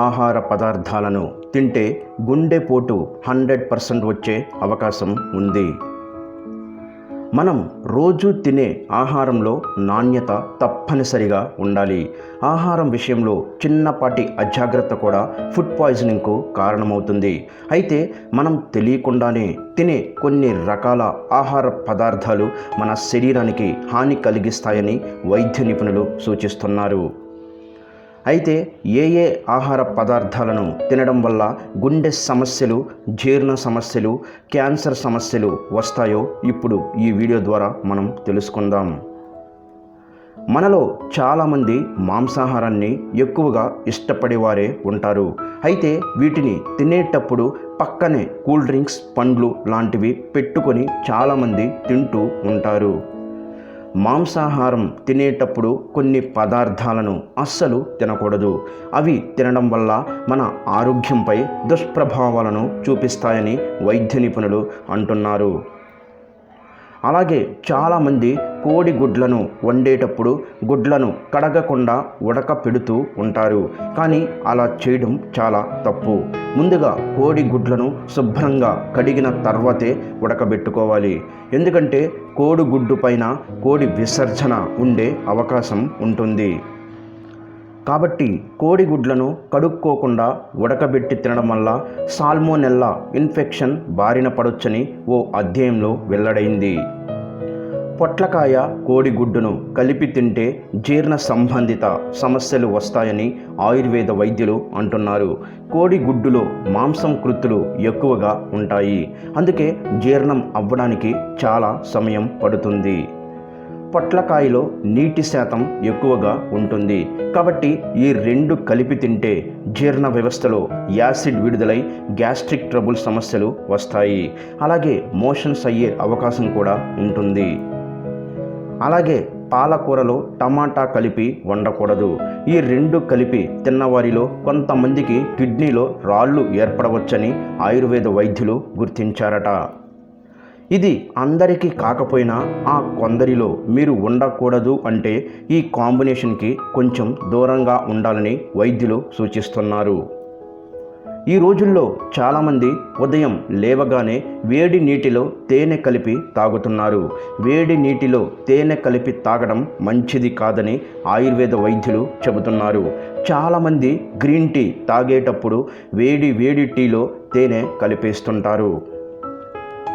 ఆహార పదార్థాలను తింటే గుండెపోటు హండ్రెడ్ పర్సెంట్ వచ్చే అవకాశం ఉంది. మనం రోజు తినే ఆహారంలో నాణ్యత తప్పనిసరిగా ఉండాలి. ఆహారం విషయంలో చిన్నపాటి అజాగ్రత్త కూడా ఫుడ్ పాయిజనింగ్కు కారణమవుతుంది. అయితే మనం తెలియకుండానే తినే కొన్ని రకాల ఆహార పదార్థాలు మన శరీరానికి హాని కలిగిస్తాయని వైద్య నిపుణులు సూచిస్తున్నారు. అయితే ఏ ఏ ఆహార పదార్థాలను తినడం వల్ల గుండె సమస్యలు జీర్ణ సమస్యలు క్యాన్సర్ సమస్యలు వస్తాయో ఇప్పుడు ఈ వీడియో ద్వారా మనం తెలుసుకుందాం. మనలో చాలామంది మాంసాహారాన్ని ఎక్కువగా ఇష్టపడేవారే ఉంటారు. అయితే వీటిని తినేటప్పుడు పక్కనే కూల్ డ్రింక్స్ పండ్లు లాంటివి పెట్టుకొని చాలామంది తింటూ ఉంటారు. మాంసాహారం తినేటప్పుడు కొన్ని పదార్థాలను అస్సలు తినకూడదు. అవి తినడం వల్ల మన ఆరోగ్యంపై దుష్ప్రభావాలను చూపిస్తాయని వైద్య నిపుణులు అంటున్నారు. అలాగే చాలామంది కోడి గుడ్లను వండేటప్పుడు గుడ్లను కడగకుండా ఉడక పెడుతూ ఉంటారు. కానీ అలా చేయడం చాలా తప్పు. ముందుగా కోడి గుడ్లను శుభ్రంగా కడిగిన తర్వాతే ఉడకబెట్టుకోవాలి. ఎందుకంటే కోడి గుడ్డు పైన కోడి విసర్జన ఉండే అవకాశం ఉంటుంది. కాబట్టి కోడిగుడ్లను కడుక్కోకుండా ఉడకబెట్టి తినడం వల్ల సాల్మోనెల్లా ఇన్ఫెక్షన్ బారిన పడొచ్చని ఓ అధ్యయంలో వెల్లడైంది. పొట్లకాయ కోడిగుడ్డును కలిపి తింటే జీర్ణ సంబంధిత సమస్యలు వస్తాయని ఆయుర్వేద వైద్యులు అంటున్నారు. కోడిగుడ్డులో మాంసం కృత్తులు ఎక్కువగా ఉంటాయి. అందుకే జీర్ణం అవ్వడానికి చాలా సమయం పడుతుంది. పొట్లకాయలో నీటి శాతం ఎక్కువగా ఉంటుంది. కాబట్టి ఈ రెండు కలిపి తింటే జీర్ణ వ్యవస్థలో యాసిడ్ విడుదలై గ్యాస్ట్రిక్ ట్రబుల్ సమస్యలు వస్తాయి. అలాగే మోషన్స్ అయ్యే అవకాశం కూడా ఉంటుంది. అలాగే పాలకూరలో టమాటా కలిపి వండకూడదు. ఈ రెండు కలిపి తిన్నవారిలో కొంతమందికి కిడ్నీలో రాళ్ళు ఏర్పడవచ్చని ఆయుర్వేద వైద్యులు గుర్తించారట. ఇది అందరికీ కాకపోయినా ఆ కొందరిలో మీరు ఉండకూడదు అంటే ఈ కాంబినేషన్కి కొంచెం దూరంగా ఉండాలని వైద్యులు సూచిస్తున్నారు. ఈ రోజుల్లో చాలామంది ఉదయం లేవగానే వేడి నీటిలో తేనె కలిపి తాగుతున్నారు. వేడి నీటిలో తేనె కలిపి తాగడం మంచిది కాదని ఆయుర్వేద వైద్యులు చెబుతున్నారు. చాలామంది గ్రీన్ టీ తాగేటప్పుడు వేడి వేడి టీలో తేనె కలిపేస్తుంటారు.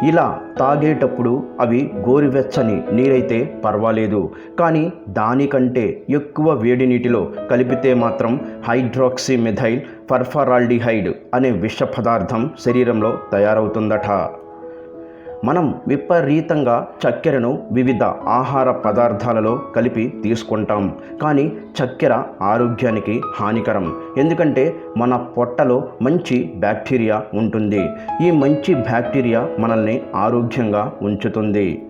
ఇలా తాగేటప్పుడు అవి గోరువెచ్చని నీరైతే పర్వాలేదు. కానీ దానికంటే ఎక్కువ వేడి నీటిలో కలిపితే మాత్రం హైడ్రాక్సీ మెథైల్ పర్ఫరాల్డిహైడ్ అనే విష పదార్థం శరీరంలో తయారవుతుందట. మనం విపరీతంగా చక్కెరను వివిధ ఆహార పదార్థాలలో కలిపి తీసుకుంటాం. కానీ చక్కెర ఆరోగ్యానికి హానికరం. ఎందుకంటే మన పొట్టలో మంచి బ్యాక్టీరియా ఉంటుంది. ఈ మంచి బ్యాక్టీరియా మనల్ని ఆరోగ్యంగా ఉంచుతుంది.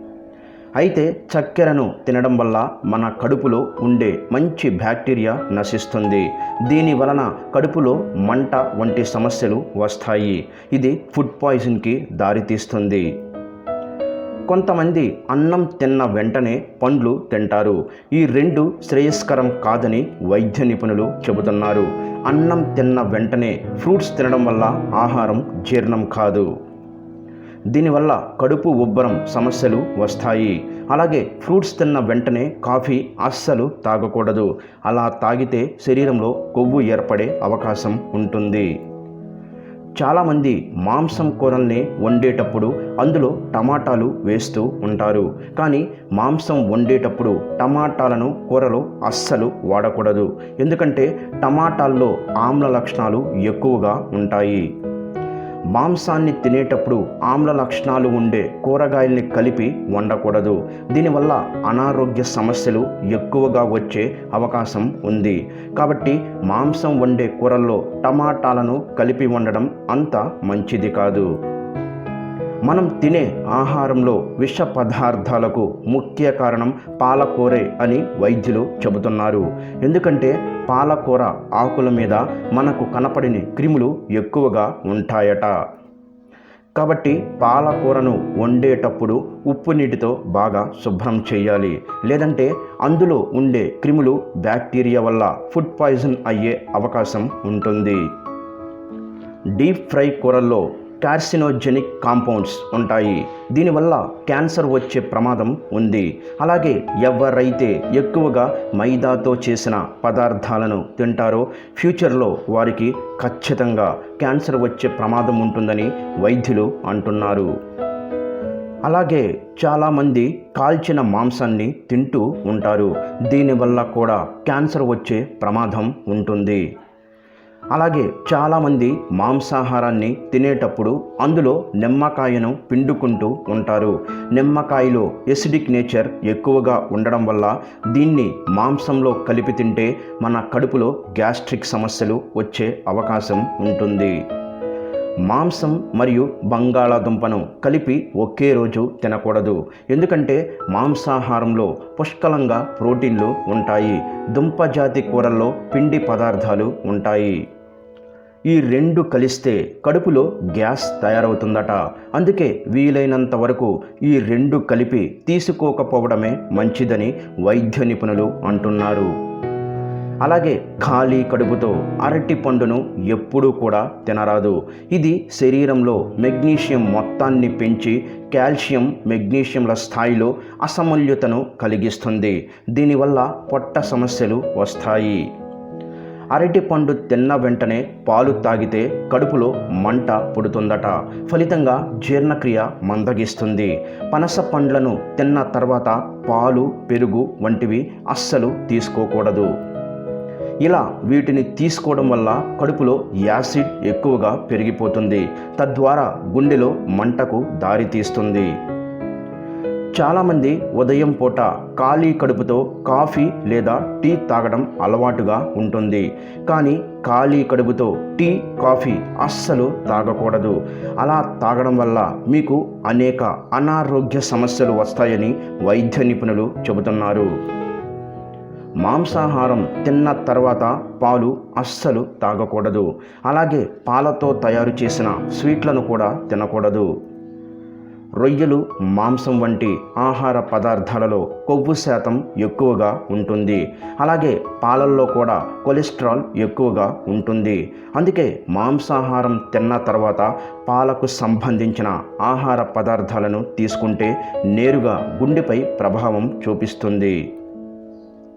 అయితే చక్కెరను తినడం వల్ల మన కడుపులో ఉండే మంచి బ్యాక్టీరియా నశిస్తుంది. దీని వలన కడుపులో మంట వంటి సమస్యలు వస్తాయి. ఇది ఫుడ్ పాయిజన్కి దారితీస్తుంది. కొంతమంది అన్నం తిన్న వెంటనే పండ్లు తింటారు. ఈ రెండు శ్రేయస్కరం కాదని వైద్య నిపుణులు చెబుతున్నారు. అన్నం తిన్న వెంటనే ఫ్రూట్స్ తినడం వల్ల ఆహారం జీర్ణం కాదు. దీనివల్ల కడుపు ఉబ్బరం సమస్యలు వస్తాయి. అలాగే ఫ్రూట్స్ తిన్న వెంటనే కాఫీ అస్సలు తాగకూడదు. అలా తాగితే శరీరంలో కొవ్వు ఏర్పడే అవకాశం ఉంటుంది. చాలామంది మాంసం కూరల్ని వండేటప్పుడు అందులో టమాటాలు వేస్తూ ఉంటారు. కానీ మాంసం వండేటప్పుడు టమాటాలను కూరలో అస్సలు వాడకూడదు. ఎందుకంటే టమాటాల్లో ఆమ్ల లక్షణాలు ఎక్కువగా ఉంటాయి. మాంసాన్ని తినేటప్పుడు ఆమ్ల లక్షణాలు ఉండే కూరగాయల్ని కలిపి వండకూడదు. దీనివల్ల అనారోగ్య సమస్యలు ఎక్కువగా వచ్చే అవకాశం ఉంది. కాబట్టి మాంసం వండే కూరల్లో టమాటాలను కలిపి వండడం అంత మంచిది కాదు. మనం తినే ఆహారంలో విష పదార్థాలకు ముఖ్య కారణం పాలకూరే అని వైద్యులు చెబుతున్నారు. ఎందుకంటే పాలకూర ఆకుల మీద మనకు కనపడిన క్రిములు ఎక్కువగా ఉంటాయట. కాబట్టి పాలకూరను వండేటప్పుడు ఉప్పు నీటితో బాగా శుభ్రం చేయాలి. లేదంటే అందులో ఉండే క్రిములు బ్యాక్టీరియా వల్ల ఫుడ్ పాయిజన్ అయ్యే అవకాశం ఉంటుంది. డీప్ ఫ్రై కూరల్లో కార్సినోజెనిక్ కాంపౌండ్స్ ఉంటాయి. దీనివల్ల క్యాన్సర్ వచ్చే ప్రమాదం ఉంది. అలాగే ఎవరైతే ఎక్కువగా మైదాతో చేసిన పదార్థాలను తింటారో ఫ్యూచర్లో వారికి ఖచ్చితంగా క్యాన్సర్ వచ్చే ప్రమాదం ఉంటుందని వైద్యులు అంటున్నారు. అలాగే చాలామంది కాల్చిన మాంసాన్ని తింటూ ఉంటారు. దీనివల్ల కూడా క్యాన్సర్ వచ్చే ప్రమాదం ఉంటుంది. అలాగే చాలామంది మాంసాహారాన్ని తినేటప్పుడు అందులో నిమ్మకాయను పిండుకుంటూ ఉంటారు. నిమ్మకాయలో ఎసిడిక్ నేచర్ ఎక్కువగా ఉండడం వల్ల దీన్ని మాంసంలో కలిపి తింటే మన కడుపులో గ్యాస్ట్రిక్ సమస్యలు వచ్చే అవకాశం ఉంటుంది. మాంసం మరియు బంగాళాదుంపను కలిపి ఒకే రోజు తినకూడదు. ఎందుకంటే మాంసాహారంలో పుష్కలంగా ప్రోటీన్లు ఉంటాయి. దుంప జాతి కూరల్లో పిండి పదార్థాలు ఉంటాయి. ఈ రెండు కలిస్తే కడుపులో గ్యాస్ తయారవుతుందట. అందుకే వీలైనంత వరకు ఈ రెండు కలిపి తీసుకోకపోవడమే మంచిదని వైద్య నిపుణులు అంటున్నారు. అలాగే ఖాళీ కడుపుతో అరటి పండును ఎప్పుడూ కూడా తినరాదు. ఇది శరీరంలో మెగ్నీషియం మొత్తాన్ని పెంచి కాల్షియం మెగ్నీషియంల స్థాయిలో అసమల్యతను కలిగిస్తుంది. దీనివల్ల పొట్ట సమస్యలు వస్తాయి. అరటిపండు తిన్న వెంటనే పాలు తాగితే కడుపులో మంట పుడుతుందట. ఫలితంగా జీర్ణక్రియ మందగిస్తుంది. పనస పండ్లను తిన్న తర్వాత పాలు పెరుగు వంటివి అస్సలు తీసుకోకూడదు. ఇలా వీటిని తీసుకోవడం వల్ల కడుపులో యాసిడ్ ఎక్కువగా పెరిగిపోతుంది. తద్వారా గుండెలో మంటకు దారితీస్తుంది. చాలామంది ఉదయం పూట ఖాళీ కడుపుతో కాఫీ లేదా టీ తాగడం అలవాటుగా ఉంటుంది. కానీ ఖాళీ కడుపుతో టీ కాఫీ అస్సలు తాగకూడదు. అలా తాగడం వల్ల మీకు అనేక అనారోగ్య సమస్యలు వస్తాయని వైద్య నిపుణులు చెబుతున్నారు. మాంసాహారం తిన్న తర్వాత పాలు అస్సలు తాగకూడదు. అలాగే పాలతో తయారు చేసిన స్వీట్లను కూడా తినకూడదు. రొయ్యలు మాంసం వంటి ఆహార పదార్థాలలో కొవ్వు శాతం ఎక్కువగా ఉంటుంది. అలాగే పాలల్లో కూడా కొలెస్ట్రాల్ ఎక్కువగా ఉంటుంది. అందుకే మాంసాహారం తిన్న తర్వాత పాలకు సంబంధించిన ఆహార పదార్థాలను తీసుకుంటే నేరుగా గుండెపై ప్రభావం చూపిస్తుంది.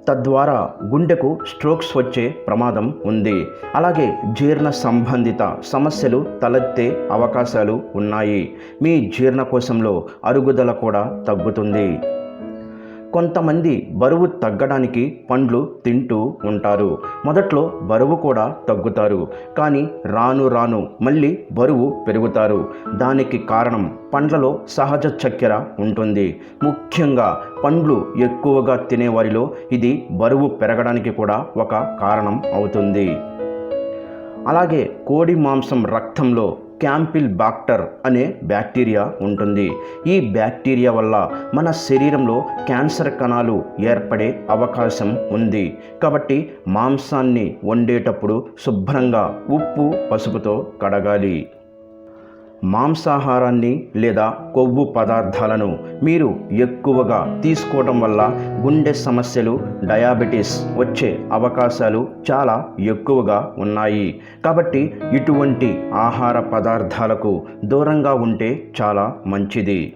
తద్వారా గుండెకు స్ట్రోక్స్ వచ్చే ప్రమాదం ఉంది. అలాగే జీర్ణ సంబంధిత సమస్యలు తలెత్తే అవకాశాలు ఉన్నాయి. మీ జీర్ణకోశంలో అరుగుదల కూడా తగ్గుతుంది. కొంతమంది బరువు తగ్గడానికి పండ్లు తింటూ ఉంటారు. మొదట్లో బరువు కూడా తగ్గుతారు. కానీ రాను రాను మళ్ళీ బరువు పెరుగుతారు. దానికి కారణం పండ్లలో సహజ చక్కెర ఉంటుంది. ముఖ్యంగా పండ్లు ఎక్కువగా తినేవారిలో ఇది బరువు పెరగడానికి కూడా ఒక కారణం అవుతుంది. అలాగే కోడి మాంసం రక్తంలో క్యాంపిల్ బాక్టర్ అనే బ్యాక్టీరియా ఉంటుంది. ఈ బ్యాక్టీరియా వల్ల మన శరీరంలో క్యాన్సర్ కణాలు ఏర్పడే అవకాశం ఉంది. కాబట్టి మాంసాన్ని వండేటప్పుడు శుభ్రంగా ఉప్పు పసుపుతో కడగాలి. మాంసాహారాన్ని లేదా కొవ్వు పదార్థాలను మీరు ఎక్కువగా తీసుకోవడం వల్ల గుండె సమస్యలు డయాబెటీస్ వచ్చే అవకాశాలు చాలా ఎక్కువగా ఉన్నాయి. కాబట్టి ఇటువంటి ఆహార పదార్థాలకు దూరంగా ఉంటే చాలా మంచిది.